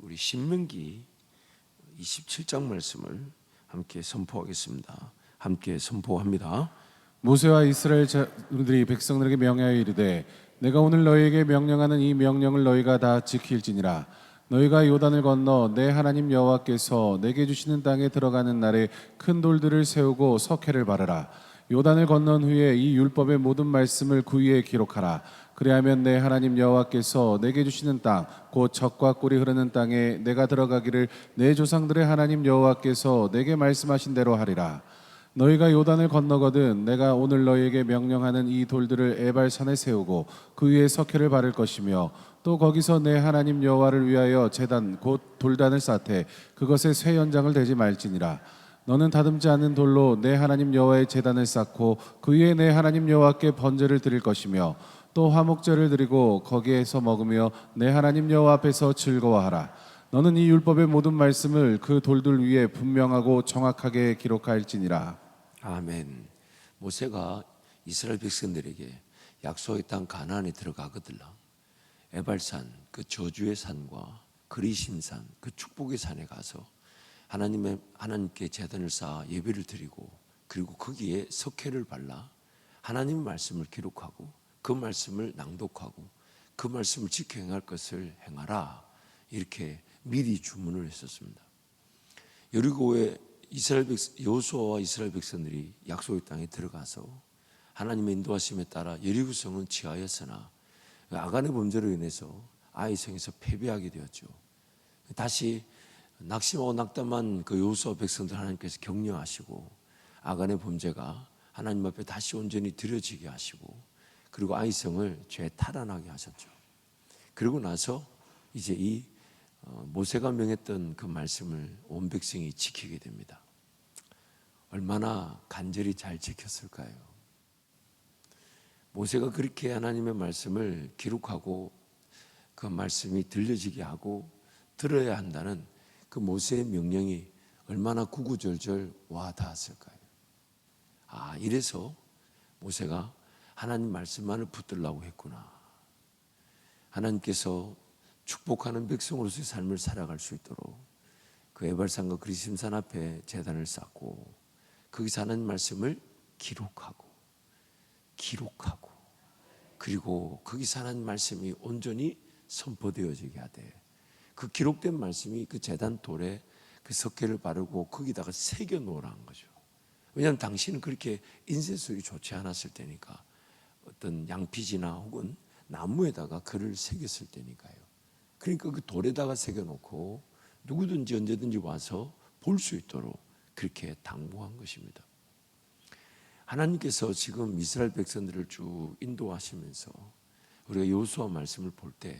우리 신명기 27장 말씀을 함께 선포하겠습니다. 함께 선포합니다. 모세와 이스라엘 자들이 백성들에게 명하여 이르되 내가 오늘 너희에게 명령하는 이 명령을 너희가 다 지킬지니라 너희가 요단을 건너 내 하나님 여호와께서 내게 주시는 땅에 들어가는 날에 큰 돌들을 세우고 석회를 바르라 요단을 건넌 후에 이 율법의 모든 말씀을 그 위에 기록하라. 그리하면 내 하나님 여호와께서 내게 주시는 땅 곧 적과 꿀이 흐르는 땅에 내가 들어가기를 내 조상들의 하나님 여호와께서 내게 말씀하신 대로 하리라. 너희가 요단을 건너거든 내가 오늘 너희에게 명령하는 이 돌들을 에발산에 세우고 그 위에 석회를 바를 것이며 또 거기서 내 하나님 여호와를 위하여 제단 곧 돌단을 쌓되 그것에 쇠 연장을 대지 말지니라 너는 다듬지 않는 돌로 내 하나님 여호와의 제단을 쌓고 그 위에 내 하나님 여호와께 번제를 드릴 것이며 또 화목제를 드리고 거기에서 먹으며 내 하나님 여호와 앞에서 즐거워하라 너는 이 율법의 모든 말씀을 그 돌들 위에 분명하고 정확하게 기록할지니라 아멘. 모세가 이스라엘 백성들에게 약속의 땅 가나안에 들어가거들라. 에발산 그 저주의 산과 그리심산 그 축복의 산에 가서 하나님의 하나님께 제단을 쌓아 예배를 드리고 그리고 거기에 석회를 발라 하나님의 말씀을 기록하고 그 말씀을 낭독하고 그 말씀을 지켜 행할 것을 행하라 이렇게 미리 주문을 했었습니다. 여리고에 이스라엘 백 여호수아와 이스라엘 백성들이 약속의 땅에 들어가서 하나님의 인도하심에 따라 여리고성은 취하였으나 아간의 범죄로 인해서 아이 성에서 패배하게 되었죠. 다시 낙심하고 낙담한 그 여호수아 백성들 하나님께서 격려하시고 아간의 범죄가 하나님 앞에 다시 온전히 드려지게 하시고 그리고 아이성을 죄 탈환하게 하셨죠. 그리고 나서 이제 이 어, 모세가 명했던 그 말씀을 온 백성이 지키게 됩니다. 얼마나 간절히 잘 지켰을까요? 모세가 그렇게 하나님의 말씀을 기록하고 그 말씀이 들려지게 하고 들어야 한다는 그 모세의 명령이 얼마나 구구절절 와 닿았을까요? 아, 이래서 모세가 하나님 말씀만을 붙들라고 했구나. 하나님께서 축복하는 백성으로서의 삶을 살아갈 수 있도록 그 에발산과 그리심산 앞에 재단을 쌓고 거기서 하나님 말씀을 기록하고 기록하고 그리고 거기서 하나님 말씀이 온전히 선포되어지게 하되 그 기록된 말씀이 그 재단 돌에 그 석회를 바르고 거기다가 새겨 놓으라는 거죠. 왜냐하면 당신은 그렇게 인쇄술이 좋지 않았을 때니까 어떤 양피지나 혹은 나무에다가 글을 새겼을 때니까요. 그러니까 그 돌에다가 새겨놓고 누구든지 언제든지 와서 볼 수 있도록 그렇게 당부한 것입니다. 하나님께서 지금 이스라엘 백성들을 쭉 인도하시면서 우리가 여호수아 말씀을 볼 때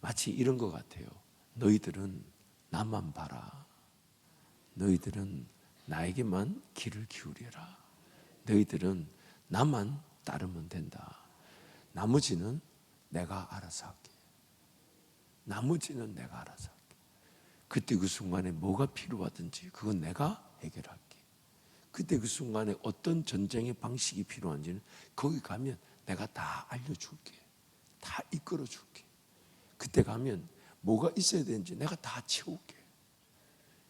마치 이런 것 같아요. 너희들은 나만 봐라. 너희들은 나에게만 귀를 기울여라. 너희들은 나만 따르면 된다. 나머지는 내가 알아서 할게. 나머지는 내가 알아서 할게. 그때 그 순간에 뭐가 필요하든지 그건 내가 해결할게. 그때 그 순간에 어떤 전쟁의 방식이 필요한지는 거기 가면 내가 다 알려줄게. 다 이끌어줄게. 그때 가면 뭐가 있어야 되는지 내가 다 채울게.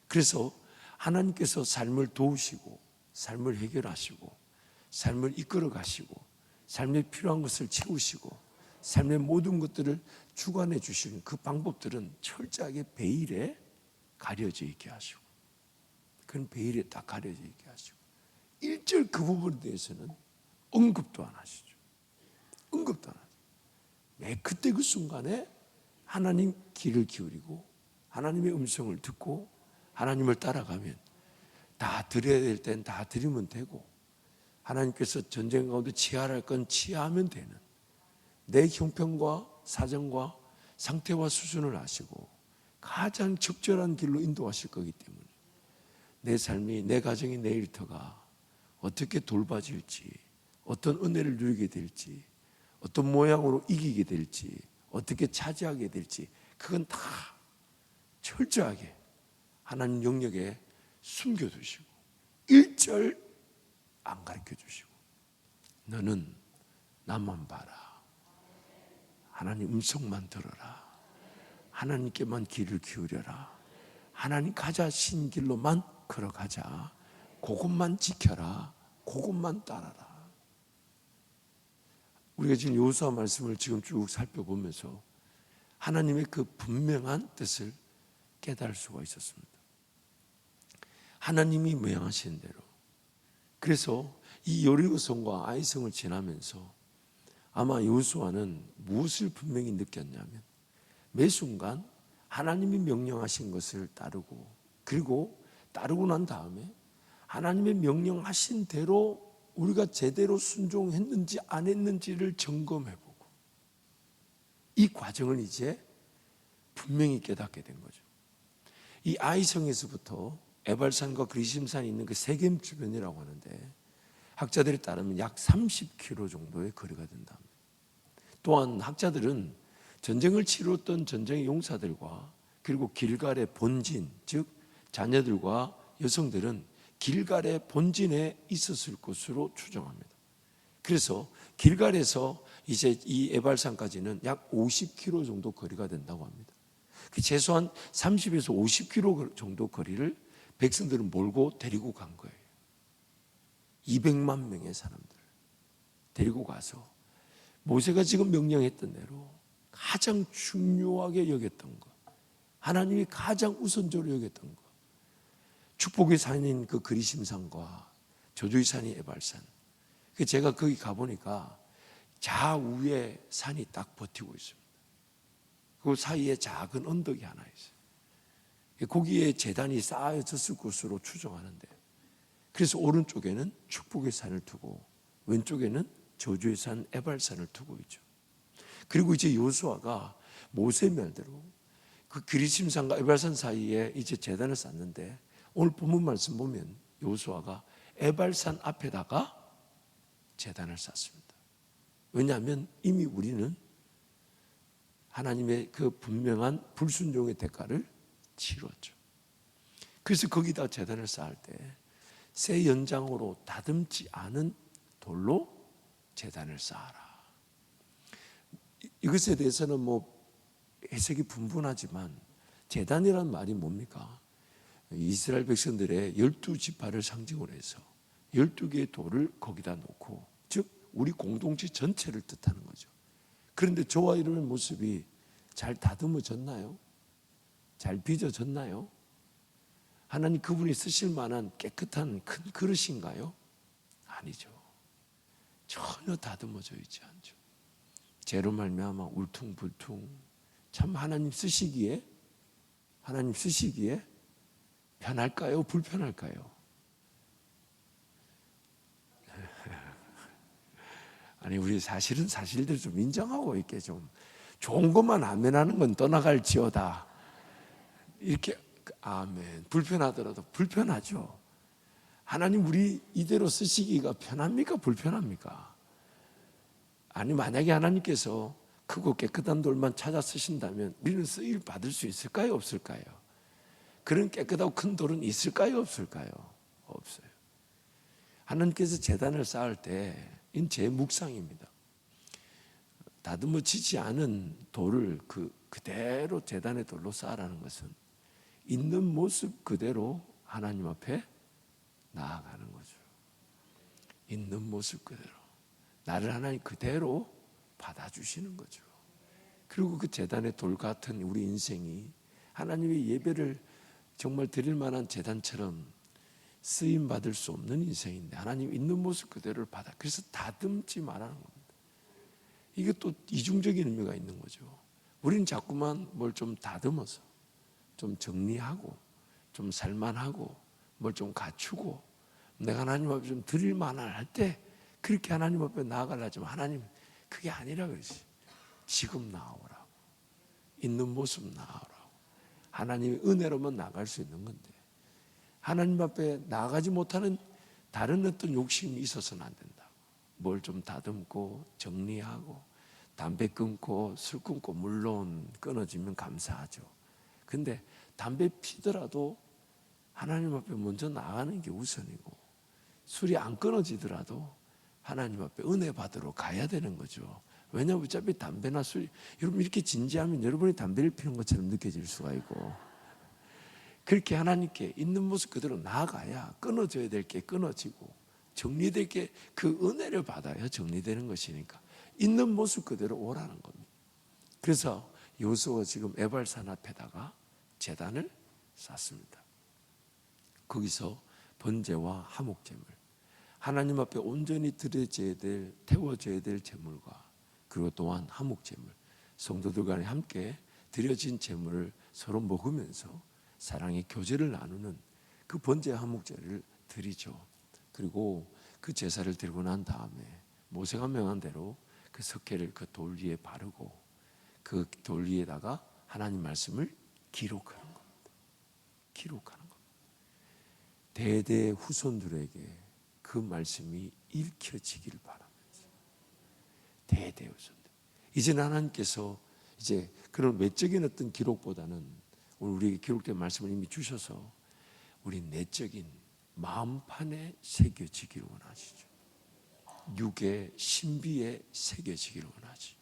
그래서 하나님께서 삶을 도우시고 삶을 해결하시고 삶을 이끌어 가시고 삶에 필요한 것을 채우시고 삶의 모든 것들을 주관해 주시는 그 방법들은 철저하게 베일에 가려져 있게 하시고 그건 베일에 딱 가려져 있게 하시고 일절 그 부분에 대해서는 언급도 안 하시죠. 언급도 안 하죠. 매 그때 그 순간에 하나님 귀를 기울이고 하나님의 음성을 듣고 하나님을 따라가면 다 드려야 될 땐 다 드리면 되고 하나님께서 전쟁 가운데 치하할 건 치하하면 되는 내 형편과 사정과 상태와 수준을 아시고 가장 적절한 길로 인도하실 거기 때문에 내 삶이 내 가정이 내 일터가 어떻게 돌봐질지 어떤 은혜를 누리게 될지 어떤 모양으로 이기게 될지 어떻게 차지하게 될지 그건 다 철저하게 하나님 영역에 숨겨두시고 일절 안 가르쳐 주시고 너는 나만 봐라 하나님 음성만 들어라 하나님께만 길을 기울여라. 하나님 가자 신 길로만 걸어가자. 그것만 지켜라. 그것만 따라라. 우리가 지금 요수아 말씀을 지금 쭉 살펴보면서 하나님의 그 분명한 뜻을 깨달을 수가 있었습니다. 하나님이 명하신 대로. 그래서 이 여리고성과 아이성을 지나면서 아마 요수아는 무엇을 분명히 느꼈냐면 매 순간 하나님이 명령하신 것을 따르고 그리고 따르고 난 다음에 하나님의 명령하신 대로 우리가 제대로 순종했는지 안 했는지를 점검해보고 이 과정을 이제 분명히 깨닫게 된 거죠. 이 아이성에서부터 에발산과 그리심산이 있는 그 세겜 주변이라고 하는데 학자들에 따르면 약 30km 정도의 거리가 된다. 또한 학자들은 전쟁을 치렀던 전쟁의 용사들과 그리고 길갈의 본진, 즉 자녀들과 여성들은 길갈의 본진에 있었을 것으로 추정합니다. 그래서 길갈에서 이제 이 에발산까지는 약 50km 정도 거리가 된다고 합니다. 그 최소한 30에서 50km 정도 거리를 백성들은 몰고 데리고 간 거예요. 200만 명의 사람들 데리고 가서 모세가 지금 명령했던 대로 가장 중요하게 여겼던 것, 하나님이 가장 우선적으로 여겼던 것, 축복의 산인 그 그리심산과 저주의 산이 에발산. 그 제가 거기 가보니까 좌우에 산이 딱 버티고 있습니다. 그 사이에 작은 언덕이 하나 있어요. 거기에 재단이 쌓여졌을 것으로 추정하는데 그래서 오른쪽에는 축복의 산을 두고 왼쪽에는 저주의 산 에발산을 두고 있죠. 그리고 이제 요수아가 모세 말대로 그 그리심산과 에발산 사이에 이제 재단을 쌓는데 오늘 본문 말씀 보면 요수아가 에발산 앞에다가 재단을 쌓습니다. 왜냐하면 이미 우리는 하나님의 그 분명한 불순종의 대가를 치렀죠. 그래서 거기다 재단을 쌓을 때 새 연장으로 다듬지 않은 돌로 재단을 쌓아라. 이것에 대해서는 뭐 해석이 분분하지만 재단이란 말이 뭡니까? 이스라엘 백성들의 열두 지파를 상징으로 해서 열두 개의 돌을 거기다 놓고 즉 우리 공동체 전체를 뜻하는 거죠. 그런데 저와 이런 모습이 잘 다듬어졌나요? 잘 빚어졌나요? 하나님 그분이 쓰실 만한 깨끗한 큰 그릇인가요? 아니죠. 전혀 다듬어져 있지 않죠. 죄로 말미암아 울퉁불퉁 참 하나님 쓰시기에 하나님 쓰시기에 편할까요? 불편할까요? 아니 우리 사실은 사실들 좀 인정하고 이렇게 좀 좋은 것만 아멘하는 건 떠나갈지어다. 이렇게 아멘 불편하더라도 불편하죠. 하나님 우리 이대로 쓰시기가 편합니까? 불편합니까? 아니 만약에 하나님께서 크고 깨끗한 돌만 찾아 쓰신다면 우리는 쓰일 받을 수 있을까요? 없을까요? 그런 깨끗하고 큰 돌은 있을까요? 없을까요? 없어요. 하나님께서 재단을 쌓을 때 이건 제 묵상입니다. 다듬어 지지 않은 돌을 그 그대로 재단의 돌로 쌓으라는 것은 있는 모습 그대로 하나님 앞에 나아가는 거죠. 있는 모습 그대로 나를 하나님 그대로 받아주시는 거죠. 그리고 그 재단의 돌 같은 우리 인생이 하나님의 예배를 정말 드릴 만한 재단처럼 쓰임 받을 수 없는 인생인데 하나님 있는 모습 그대로를 받아. 그래서 다듬지 말라는 겁니다. 이게 또 이중적인 의미가 있는 거죠. 우리는 자꾸만 뭘 좀 다듬어서 좀 정리하고 좀 살만하고 뭘 좀 갖추고 내가 하나님 앞에 좀 드릴 만한 할때 그렇게 하나님 앞에 나아가려지만 하나님 그게 아니라 그러지. 지금 나오라고. 있는 모습 나오라고. 하나님의 은혜로만 나갈 수 있는 건데 하나님 앞에 나가지 못하는 다른 어떤 욕심이 있어서는 안 된다. 뭘 좀 다듬고 정리하고 담배 끊고 술 끊고 물론 끊어지면 감사하죠. 근데 담배 피더라도 하나님 앞에 먼저 나가는 게 우선이고 술이 안 끊어지더라도 하나님 앞에 은혜 받으러 가야 되는 거죠. 왜냐하면 어차피 담배나 술 여러분 이렇게 진지하면 여러분이 담배를 피는 것처럼 느껴질 수가 있고 그렇게 하나님께 있는 모습 그대로 나아가야 끊어져야 될 게 끊어지고 정리될 게 그 은혜를 받아야 정리되는 것이니까 있는 모습 그대로 오라는 겁니다. 그래서 요수가 지금 에발산 앞에다가 재단을 쌓습니다. 거기서 번제와 하목제물 하나님 앞에 온전히 드려져야 될 태워져야 될 제물과 그리고 또한 하목제물 성도들 간에 함께 드려진 제물을 서로 먹으면서 사랑의 교제를 나누는 그 번제 하목제를 드리죠. 그리고 그 제사를 드리고 난 다음에 모세가 명한 대로 그 석회를 그 돌 위에 바르고 그 돌 위에다가 하나님 말씀을 기록하는 겁니다. 기록하는 겁니다. 대대 후손들에게 그 말씀이 읽혀지기를 바라 면서 대대 후손들. 이제는 하나님께서 이제 그런 외적인 어떤 기록보다는 오늘 우리에게 기록된 말씀을 이미 주셔서 우리 내적인 마음판에 새겨지기를 원하시죠. 육의 신비에 새겨지기를 원하지.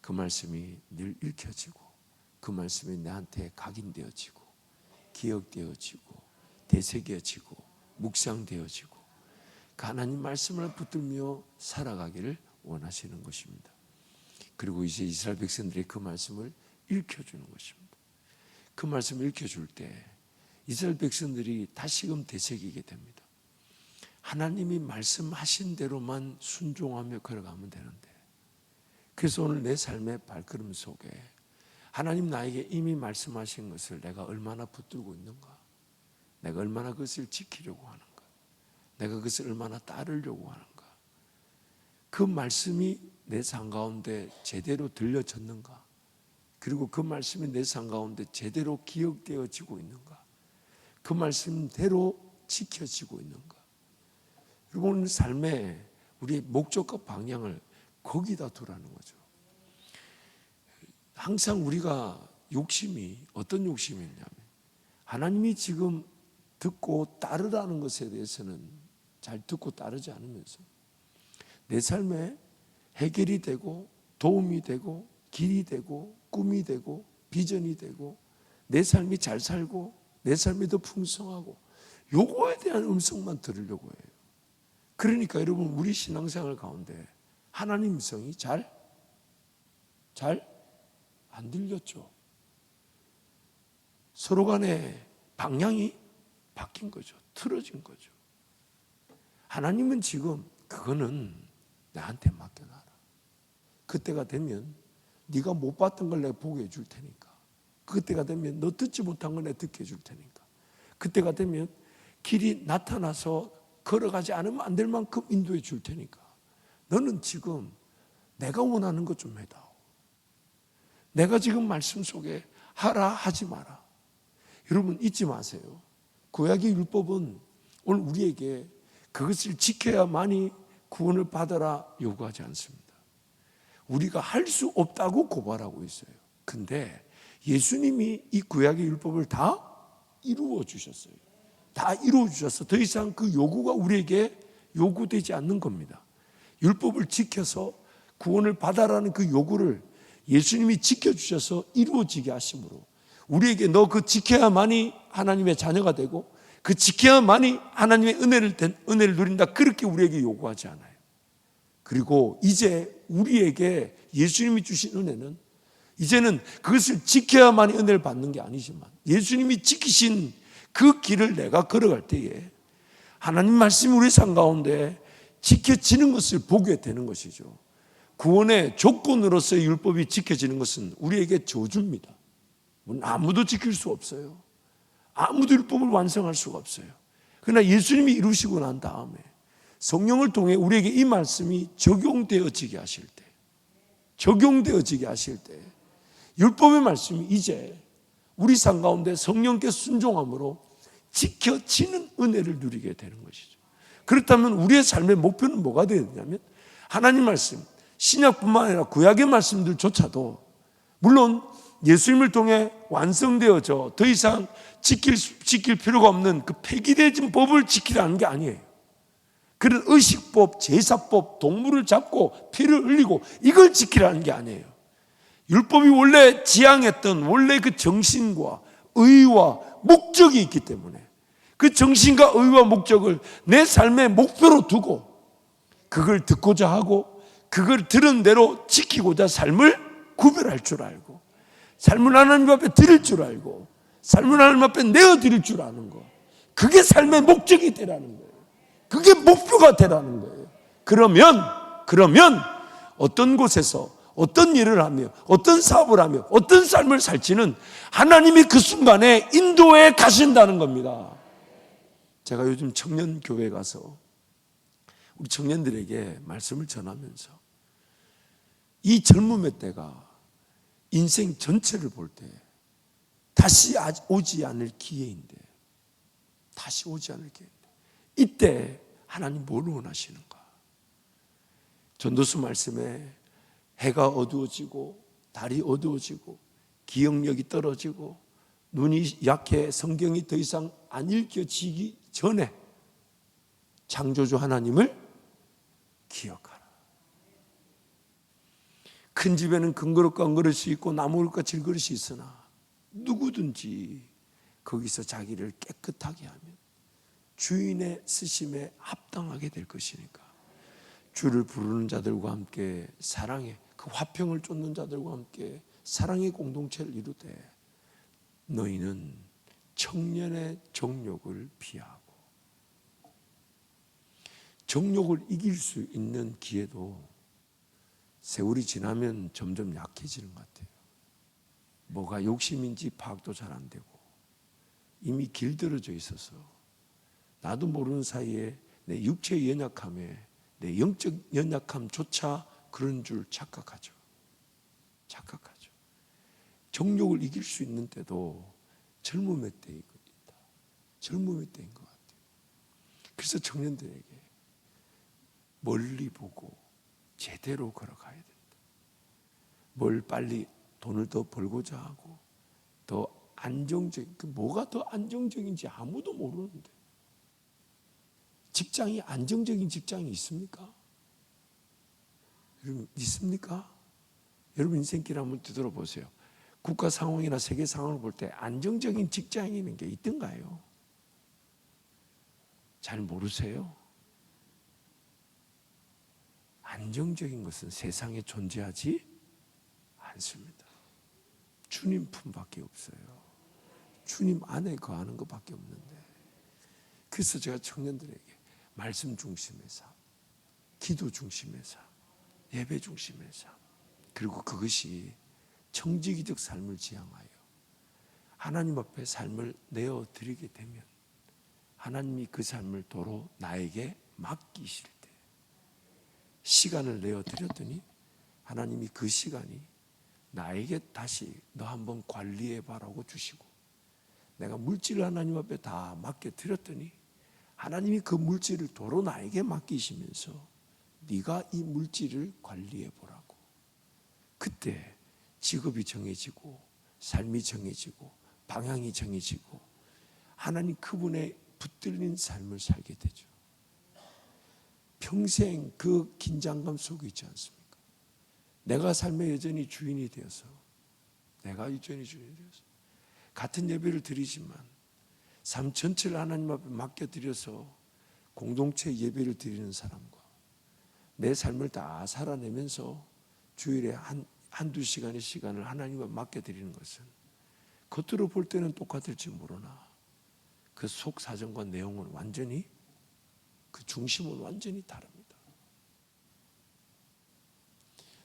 그 말씀이 늘 읽혀지고 그 말씀이 나한테 각인되어지고 기억되어지고 되새겨지고 묵상되어지고 그 하나님 말씀을 붙들며 살아가기를 원하시는 것입니다. 그리고 이제 이스라엘 백성들이 그 말씀을 읽혀주는 것입니다. 그 말씀을 읽혀줄 때 이스라엘 백성들이 다시금 되새기게 됩니다. 하나님이 말씀하신 대로만 순종하며 걸어가면 되는데 그래서 오늘 내 삶의 발걸음 속에 하나님 나에게 이미 말씀하신 것을 내가 얼마나 붙들고 있는가 내가 얼마나 그것을 지키려고 하는가 내가 그것을 얼마나 따르려고 하는가 그 말씀이 내 삶 가운데 제대로 들려졌는가? 그리고 그 말씀이 내 삶 가운데 제대로 기억되어지고 있는가? 그 말씀대로 지켜지고 있는가? 여러분 삶의 우리의 목적과 방향을 거기다 두라는 거죠. 항상 우리가 욕심이 어떤 욕심이 있냐면 하나님이 지금 듣고 따르라는 것에 대해서는 잘 듣고 따르지 않으면서 내 삶에 해결이 되고 도움이 되고 길이 되고 꿈이 되고 비전이 되고 내 삶이 잘 살고 내 삶이 더 풍성하고 요거에 대한 음성만 들으려고 해요. 그러니까 여러분 우리 신앙생활 가운데 하나님 성이 잘 잘 안 들렸죠. 서로 간에 방향이 바뀐 거죠. 틀어진 거죠. 하나님은 지금 그거는 나한테 맡겨놔라. 그때가 되면 네가 못 봤던 걸 내가 보게 해줄 테니까. 그때가 되면 너 듣지 못한 걸 내가 듣게 해줄 테니까. 그때가 되면 길이 나타나서 걸어가지 않으면 안 될 만큼 인도해 줄 테니까. 너는 지금 내가 원하는 것 좀 해다오. 내가 지금 말씀 속에 하라 하지 마라. 여러분 잊지 마세요. 구약의 율법은 오늘 우리에게 그것을 지켜야만이 구원을 받아라 요구하지 않습니다. 우리가 할 수 없다고 고발하고 있어요. 근데 예수님이 이 구약의 율법을 다 이루어 주셨어요. 다 이루어 주셔서 더 이상 그 요구가 우리에게 요구되지 않는 겁니다. 율법을 지켜서 구원을 받아라는 그 요구를 예수님이 지켜주셔서 이루어지게 하심으로 우리에게 너 그 지켜야만이 하나님의 자녀가 되고 그 지켜야만이 하나님의 은혜를 된 은혜를 누린다 그렇게 우리에게 요구하지 않아요. 그리고 이제 우리에게 예수님이 주신 은혜는 이제는 그것을 지켜야만이 은혜를 받는 게 아니지만 예수님이 지키신 그 길을 내가 걸어갈 때에 하나님 말씀이 우리 삶 가운데 지켜지는 것을 보게 되는 것이죠. 구원의 조건으로서의 율법이 지켜지는 것은 우리에게 저주입니다. 아무도 지킬 수 없어요. 아무도 율법을 완성할 수가 없어요. 그러나 예수님이 이루시고 난 다음에 성령을 통해 우리에게 이 말씀이 적용되어지게 하실 때, 적용되어지게 하실 때, 율법의 말씀이 이제 우리 삶 가운데 성령께 순종함으로 지켜지는 은혜를 누리게 되는 것이죠. 그렇다면 우리의 삶의 목표는 뭐가 되어야 되냐면 하나님 말씀, 신약뿐만 아니라 구약의 말씀들조차도 물론 예수님을 통해 완성되어져 더 이상 지킬, 지킬 필요가 없는 그 폐기되진 법을 지키라는 게 아니에요. 그런 의식법, 제사법, 동물을 잡고 피를 흘리고 이걸 지키라는 게 아니에요. 율법이 원래 지향했던 원래 그 정신과 의와 목적이 있기 때문에 그 정신과 의와 목적을 내 삶의 목표로 두고 그걸 듣고자 하고 그걸 들은 대로 지키고자 삶을 구별할 줄 알고 삶을 하나님 앞에 드릴 줄 알고 삶을 하나님 앞에 내어 드릴 줄 아는 거 그게 삶의 목적이 되라는 거예요. 그게 목표가 되라는 거예요. 그러면 그러면 어떤 곳에서 어떤 일을 하며 어떤 사업을 하며 어떤 삶을 살지는 하나님이 그 순간에 인도해 가신다는 겁니다. 제가 요즘 청년 교회 가서 우리 청년들에게 말씀을 전하면서 이 젊음의 때가 인생 전체를 볼 때 다시 아- 오지 않을 기회인데 다시 오지 않을 기회인데 이때 하나님 뭘 원하시는가? 전도수 말씀에 해가 어두워지고 달이 어두워지고 기억력이 떨어지고 눈이 약해 성경이 더 이상 안 읽혀지기 전에 창조주 하나님을 기억하라. 큰 집에는 큰 그릇과 한 그릇이 있고 나무 그릇과 질 그릇이 있으나 누구든지 거기서 자기를 깨끗하게 하면 주인의 쓰심에 합당하게 될 것이니까 주를 부르는 자들과 함께 사랑의 그 화평을 쫓는 자들과 함께 사랑의 공동체를 이루되 너희는 청년의 정욕을 피하고 정욕을 이길 수 있는 기회도 세월이 지나면 점점 약해지는 것 같아요. 뭐가 욕심인지 파악도 잘 안 되고 이미 길들어져 있어서 나도 모르는 사이에 내 육체의 연약함에 내 영적 연약함조차 그런 줄 착각하죠. 착각하죠. 정욕을 이길 수 있는 때도 젊음의 때이다. 젊음의 때인 것 같아요. 그래서 청년들에게 멀리 보고 제대로 걸어가야 된다. 뭘 빨리 돈을 더 벌고자 하고 더 안정적인 그 뭐가 더 안정적인지 아무도 모르는데 직장이 안정적인 직장이 있습니까? 여러분 있습니까? 여러분 인생길 한번 뒤돌아보세요. 국가 상황이나 세계 상황을 볼 때 안정적인 직장이 있는 게 있던가요? 잘 모르세요? 안정적인 것은 세상에 존재하지 않습니다. 주님 품밖에 없어요. 주님 안에 거하는 것밖에 없는데. 그래서 제가 청년들에게 말씀 중심의 삶, 기도 중심의 삶, 예배 중심의 삶, 그리고 그것이 청지기적 삶을 지향하여 하나님 앞에 삶을 내어 드리게 되면 하나님이 그 삶을 도로 나에게 맡기실 때 시간을 내어 드렸더니 하나님이 그 시간이 나에게 다시 너 한번 관리해 봐라고 주시고 내가 물질을 하나님 앞에 다 맡겨 드렸더니 하나님이 그 물질을 도로 나에게 맡기시면서 네가 이 물질을 관리해 보라고. 그때 직업이 정해지고 삶이 정해지고 방향이 정해지고 하나님 그분의 붙들린 삶을 살게 되죠. 평생 그 긴장감 속에 있지 않습니까? 내가 삶의 여전히 주인이 되어서 내가 여전히 주인이 되어서 같은 예배를 드리지만 삶 전체를 하나님 앞에 맡겨 드려서 공동체 예배를 드리는 사람과 내 삶을 다 살아내면서 주일에 한, 한두 시간의 시간을 하나님 앞에 맡겨 드리는 것은 겉으로 볼 때는 똑같을지 모르나 그 속 사정과 내용은 완전히 그 중심은 완전히 다릅니다.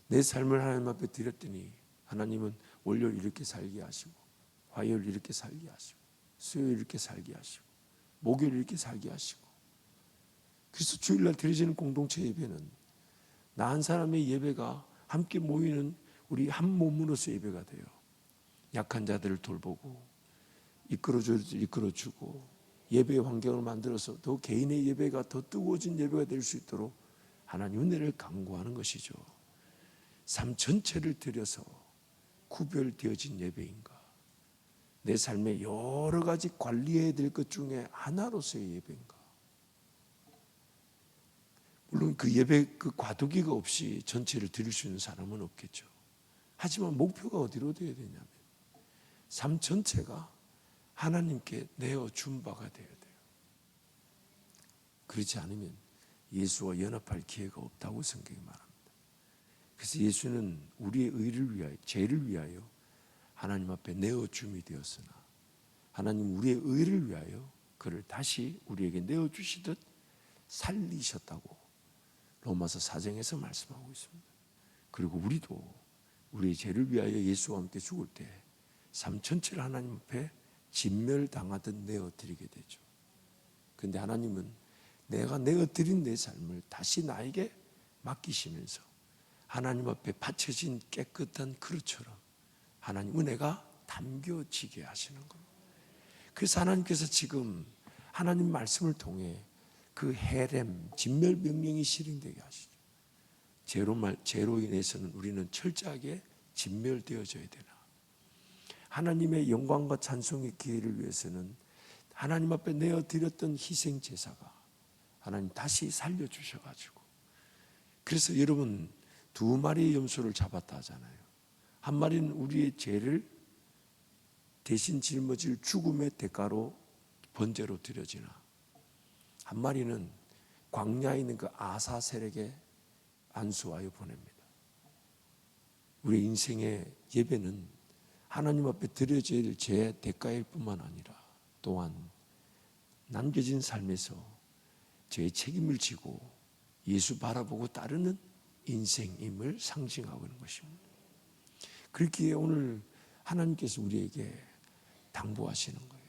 내 삶을 하나님 앞에 드렸더니 하나님은 월요일 이렇게 살게 하시고 화요일 이렇게 살게 하시고 수요일 이렇게 살게 하시고 목요일 이렇게 살게 하시고 그래서 주일날 드려지는 공동체 예배는 나 한 사람의 예배가 함께 모이는 우리 한 몸으로서 예배가 돼요. 약한 자들을 돌보고 이끌어줘 이끌어주고 예배의 환경을 만들어서 더 개인의 예배가 더 뜨거워진 예배가 될 수 있도록 하나님 은혜를 강구하는 것이죠. 삶 전체를 들여서 구별되어진 예배인가? 내 삶의 여러 가지 관리해야 될 것 중에 하나로서의 예배인가? 물론 그 예배 그 과도기가 없이 전체를 드릴 수 있는 사람은 없겠죠. 하지만 목표가 어디로 되어야 되냐면 삶 전체가 하나님께 내어 준 바가 되어야 돼요. 그렇지 않으면 예수와 연합할 기회가 없다고 성경이 말합니다. 그래서 예수는 우리의 의를 위하여, 죄를 위하여 하나님 앞에 내어 줌이 되었으나 하나님 우리의 의를 위하여 그를 다시 우리에게 내어 주시듯 살리셨다고 로마서 사정에서 말씀하고 있습니다. 그리고 우리도 우리의 죄를 위하여 예수와 함께 죽을 때삶 전체를 하나님 앞에 진멸당하듯 내어 드리게 되죠. 근데 하나님은 내가 내어 드린 내 삶을 다시 나에게 맡기시면서 하나님 앞에 바쳐진 깨끗한 그릇처럼 하나님 은혜가 담겨지게 하시는 겁니다. 그래서 하나님께서 지금 하나님 말씀을 통해 그 해렘 진멸 명령이 실행되게 하시죠. 죄로 말 죄로 인해서는 우리는 철저하게 진멸되어져야 되나. 하나님의 영광과 찬송의 기회를 위해서는 하나님 앞에 내어 드렸던 희생 제사가 하나님 다시 살려 주셔 가지고 그래서 여러분 두 마리의 염소를 잡았다 하잖아요. 한 마리는 우리의 죄를 대신 짊어질 죽음의 대가로 번제로 드려지나 한 마리는 광야에 있는 그 아사 세력에 안수하여 보냅니다. 우리 인생의 예배는 하나님 앞에 드려질 죄 대가일 뿐만 아니라 또한 남겨진 삶에서 죄의 책임을 지고 예수 바라보고 따르는 인생임을 상징하고 있는 것입니다. 그렇기에 오늘 하나님께서 우리에게 당부하시는 거예요.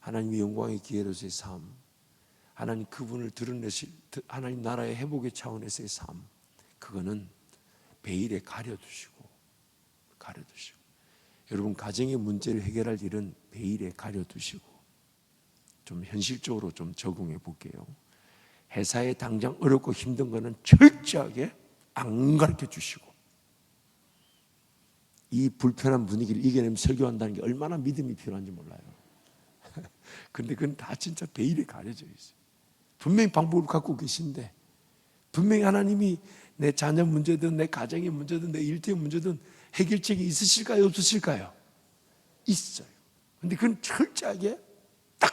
하나님의 영광의 기회로서의 삶, 하나님 그분을 드러내실 하나님 나라의 회복의 차원에서의 삶, 그거는 베일에 가려두시고 가려두시고 여러분 가정의 문제를 해결할 일은 베일에 가려두시고 좀 현실적으로 좀 적응해 볼게요. 회사에 당장 어렵고 힘든 거는 철저하게 안 가르쳐 주시고 이 불편한 분위기를 이겨내면 설교한다는 게 얼마나 믿음이 필요한지 몰라요. 근데 그건 다 진짜 베일에 가려져 있어요. 분명히 방법을 갖고 계신데 분명히 하나님이 내 자녀 문제든 내 가정의 문제든 내 일터의 문제든 해결책이 있으실까요? 없으실까요? 있어요. 근데 그건 철저하게 딱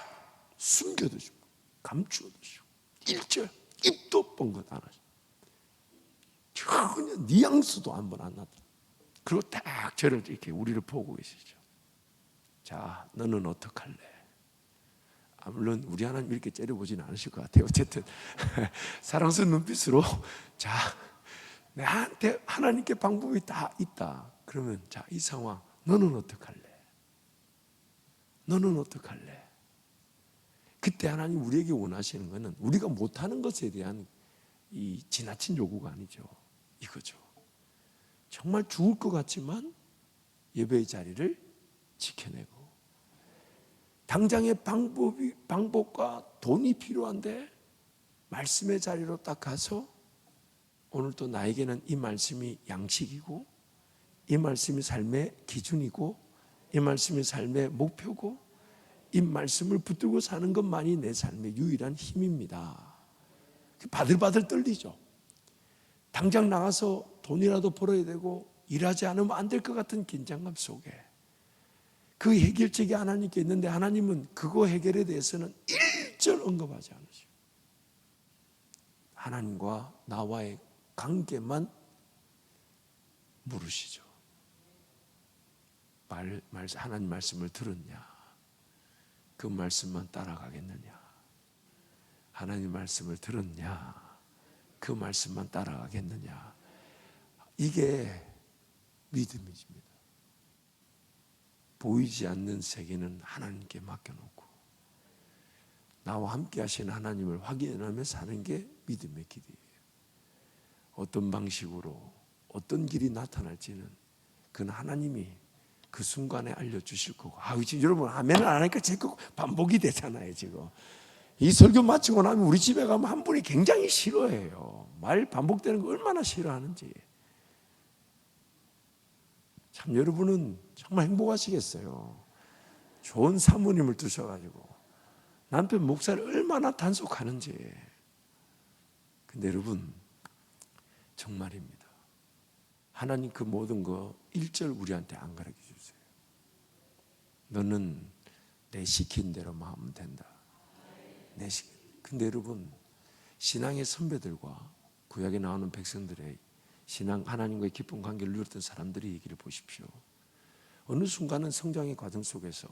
숨겨두시고 감추어두시고 일절 입도 뻥긋 안 하시고 전혀 뉘앙스도 한 번 안 나더라. 그리고 딱 저를 이렇게 우리를 보고 계시죠. 자, 너는 어떡할래? 아, 물론 우리 하나님 이렇게 째려보지는 않으실 것 같아요. 어쨌든 사랑스러운 눈빛으로 자, 나한테 하나님께 방법이 다 있다. 그러면 자, 이 상황 너는 어떡할래? 너는 어떡할래? 그때 하나님 우리에게 원하시는 것은 우리가 못하는 것에 대한 이 지나친 요구가 아니죠. 이거죠. 정말 죽을 것 같지만 예배의 자리를 지켜내고 당장의 방법이 방법과 돈이 필요한데 말씀의 자리로 딱 가서 오늘 또 나에게는 이 말씀이 양식이고 이 말씀이 삶의 기준이고 이 말씀이 삶의 목표고 이 말씀을 붙들고 사는 것만이 내 삶의 유일한 힘입니다. 바들바들 떨리죠. 당장 나가서 돈이라도 벌어야 되고 일하지 않으면 안 될 것 같은 긴장감 속에 그 해결책이 하나님께 있는데 하나님은 그거 해결에 대해서는 일절 언급하지 않으시고 하나님과 나와의 관계만 물으시죠. 말, 말, 하나님 말씀을 들었냐? 그 말씀만 따라가겠느냐? 하나님 말씀을 들었냐? 그 말씀만 따라가겠느냐? 이게 믿음이집니다. 보이지 않는 세계는 하나님께 맡겨놓고 나와 함께 하시는 하나님을 확인하며 사는 게 믿음의 길이에요. 어떤 방식으로 어떤 길이 나타날지는 그건 하나님이 그 순간에 알려주실 거고. 아, 지금 여러분 아멘을 안 하니까 자꾸 반복이 되잖아요 지금. 이 설교 마치고 나면 우리 집에 가면 한 분이 굉장히 싫어해요. 말 반복되는 거 얼마나 싫어하는지. 참 여러분은 정말 행복하시겠어요. 좋은 사모님을 두셔가지고 남편 목사를 얼마나 단속하는지. 근데 여러분 정말입니다. 하나님 그 모든 거 1절 우리한테 안 가르쳐 주세요. 너는 내 시킨 대로만 하면 된다. 내 시. 근데 여러분 신앙의 선배들과 구약에 나오는 백성들의 신앙 하나님과의 깊은 관계를 누렸던 사람들의 얘기를 보십시오. 어느 순간은 성장의 과정 속에서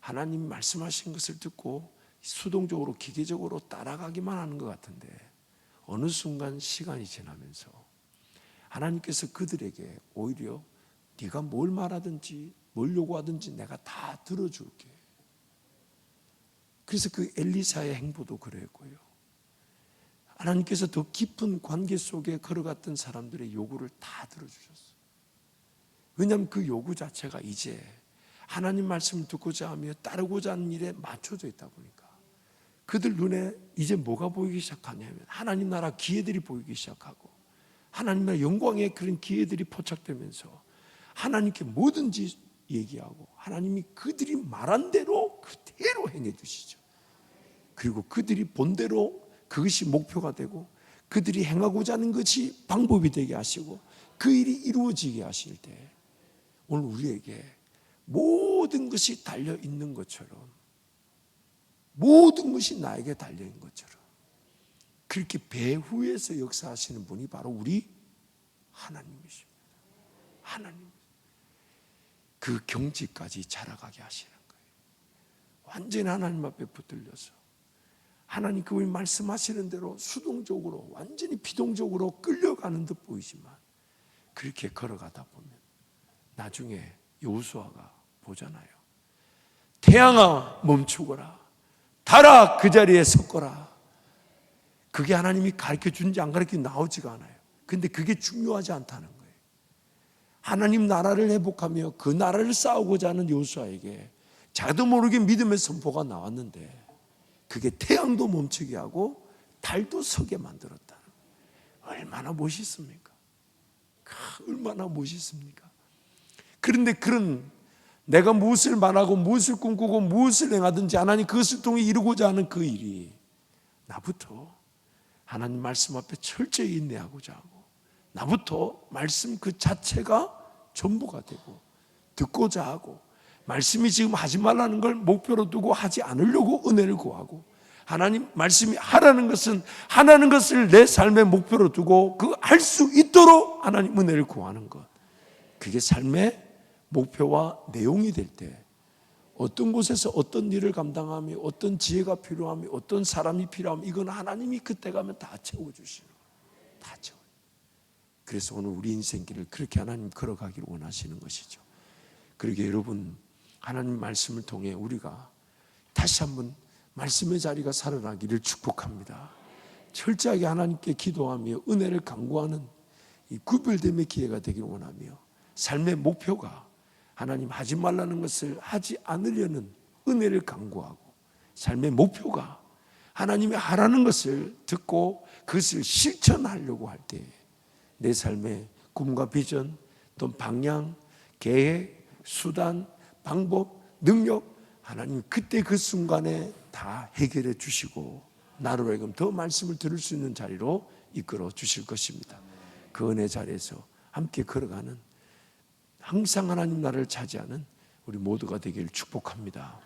하나님 말씀하신 것을 듣고 수동적으로 기계적으로 따라가기만 하는 것 같은데 어느 순간 시간이 지나면서 하나님께서 그들에게 오히려 네가 뭘 말하든지 뭘 요구하든지 내가 다 들어줄게. 그래서 그 엘리사의 행보도 그랬고요. 하나님께서 더 깊은 관계 속에 걸어갔던 사람들의 요구를 다 들어주셨어요. 왜냐하면 그 요구 자체가 이제 하나님 말씀을 듣고자 하며 따르고자 하는 일에 맞춰져 있다 보니까 그들 눈에 이제 뭐가 보이기 시작하냐면 하나님 나라 기회들이 보이기 시작하고 하나님 나라 영광의 그런 기회들이 포착되면서 하나님께 뭐든지 얘기하고 하나님이 그들이 말한 대로 그대로 행해 주시죠. 그리고 그들이 본대로 그것이 목표가 되고 그들이 행하고자 하는 것이 방법이 되게 하시고 그 일이 이루어지게 하실 때 오늘 우리에게 모든 것이 달려 있는 것처럼 모든 것이 나에게 달려 있는 것처럼 그렇게 배후에서 역사하시는 분이 바로 우리 하나님이십니다. 하나님. 그 경지까지 자라가게 하시는 거예요. 완전히 하나님 앞에 붙들려서 하나님 그분이 말씀하시는 대로 수동적으로 완전히 비동적으로 끌려가는 듯 보이지만 그렇게 걸어가다 보면 나중에 여호수아가 보잖아요. 태양아 멈추거라. 달아 그 자리에 섰거라. 그게 하나님이 가르쳐 준지 안 가르쳐 나오지가 않아요. 근데 그게 중요하지 않다는 거예요. 하나님 나라를 회복하며 그 나라를 싸우고자 하는 여호수아에게 자도 모르게 믿음의 선포가 나왔는데 그게 태양도 멈추게 하고 달도 서게 만들었다. 얼마나 멋있습니까? 얼마나 멋있습니까? 그런데 그런 내가 무엇을 말하고 무엇을 꿈꾸고 무엇을 행하든지 하나님 그것을 통해 이루고자 하는 그 일이 나부터 하나님 말씀 앞에 철저히 인내하고자 하고 나부터 말씀 그 자체가 전부가 되고 듣고자 하고 말씀이 지금 하지 말라는 걸 목표로 두고 하지 않으려고 은혜를 구하고 하나님 말씀이 하라는 것은 하라는 것을 내 삶의 목표로 두고 그 할 수 있도록 하나님 은혜를 구하는 것. 그게 삶의 목표와 내용이 될 때 어떤 곳에서 어떤 일을 감당하며 어떤 지혜가 필요하며 어떤 사람이 필요하며 이건 하나님이 그때 가면 다 채워주시는 거예요. 다 채워. 그래서 오늘 우리 인생길을 그렇게 하나님 걸어가기를 원하시는 것이죠. 그러게 여러분 하나님 말씀을 통해 우리가 다시 한번 말씀의 자리가 살아나기를 축복합니다. 철저하게 하나님께 기도하며 은혜를 강구하는 이 구별됨의 기회가 되기를 원하며 삶의 목표가 하나님 하지 말라는 것을 하지 않으려는 은혜를 강구하고 삶의 목표가 하나님이 하라는 것을 듣고 그것을 실천하려고 할 때 내 삶의 꿈과 비전, 또 방향, 계획, 수단, 방법, 능력 하나님 그때 그 순간에 다 해결해 주시고 나로 하여금 더 말씀을 들을 수 있는 자리로 이끌어 주실 것입니다. 그 은혜 자리에서 함께 걸어가는 항상 하나님 나라를 차지하는 우리 모두가 되기를 축복합니다.